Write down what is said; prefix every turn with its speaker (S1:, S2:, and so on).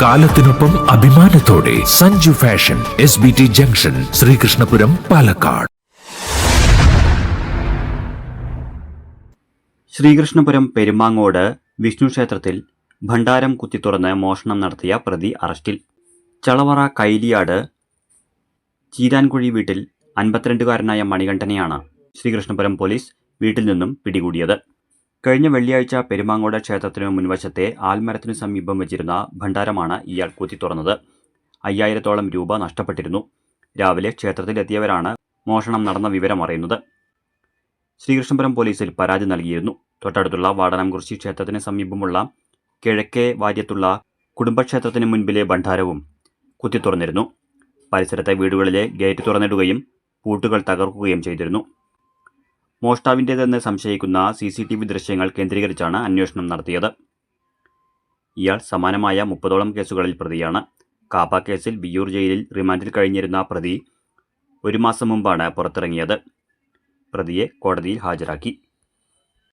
S1: കാലത്തിനൊപ്പം അഭിമാനത്തോടെ Sanju fashion S B T junction Sreekrishnapuram Palakkad.
S2: Sreekrishnapuram Perumangode Vishnu ക്ഷേത്രത്തിൽ ഭണ്ഡാരം കുത്തി തുറന്ന് മോഷണം നടത്തിയ പ്രതി അറസ്റ്റിൽ. ചളവറ കൈലിയാട് ചീരാൻകുഴി വീട്ടിൽ അൻപത്തിരണ്ടുകാരനായ മണികണ്ഠനെയാണ് ശ്രീകൃഷ്ണപുരം പോലീസ് വീട്ടിൽ നിന്നും പിടികൂടിയത്. കഴിഞ്ഞ വെള്ളിയാഴ്ച പെരുമാങ്ങോട് ക്ഷേത്രത്തിനു മുൻവശത്തെ ആൽമരത്തിനു സമീപം വെച്ചിരുന്ന ഭണ്ഡാരമാണ് ഇയാൾ കുത്തിത്തുറന്നത് അയ്യായിരത്തോളം രൂപ നഷ്ടപ്പെട്ടിരുന്നു. രാവിലെ ക്ഷേത്രത്തിലെത്തിയവരാണ് മോഷണം നടന്ന വിവരം അറിയുന്നത്. ശ്രീകൃഷ്ണപുരം പോലീസിൽ പരാതി നൽകിയിരുന്നു. തൊട്ടടുത്തുള്ള വാടനാംകുറിശി ക്ഷേത്രത്തിന് സമീപമുള്ള കിഴക്കേ വാര്യത്തുള്ള കുടുംബക്ഷേത്രത്തിന് മുൻപിലെ ഭണ്ഡാരവും കുത്തി തുറന്നിരുന്നു. പരിസരത്തെ വീടുകളിലെ ഗേറ്റ് തുറന്നിടുകയും പൂട്ടുകൾ തകർക്കുകയും ചെയ്തിരുന്നു. മോഷ്ടാവിന്റേതെന്ന് സംശയിക്കുന്ന സി സി ടി വി ദൃശ്യങ്ങൾ കേന്ദ്രീകരിച്ചാണ് അന്വേഷണം നടത്തിയത്. ഇയാൾ സമാനമായ മുപ്പതോളം കേസുകളിൽ പ്രതിയാണ്. കാപ്പ കേസിൽ ബിയൂർ ജയിലിൽ റിമാൻഡിൽ കഴിഞ്ഞിരുന്ന പ്രതി ഒരു മാസം മുമ്പാണ് പുറത്തിറങ്ങിയത്. പ്രതിയെ കോടതിയിൽ ഹാജരാക്കി.